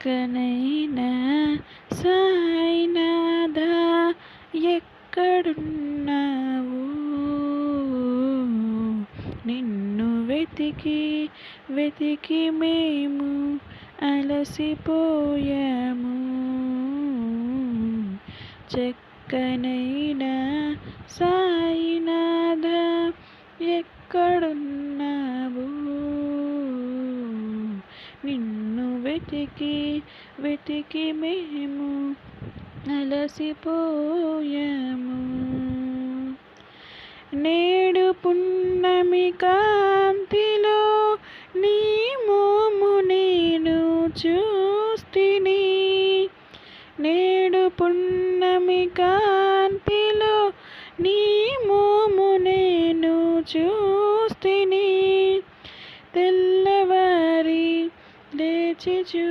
చక్కనైన సాయినాథ ఎక్కడున్నావు? నిన్ను వెతికి వెతికి మేము అలసిపోయాము. చెక్కనైనా సాయినాథ ఎక్కడున్నావు? నిన్ను వెతికి వెతికి మేము అలసిపోయాము. నేడు పున్నమి కాంతిలో నీ మోము నేను చూస్తిని. నేడు పున్నమి కాంతిలో నీ మోము నేను చూస్తిని. did you.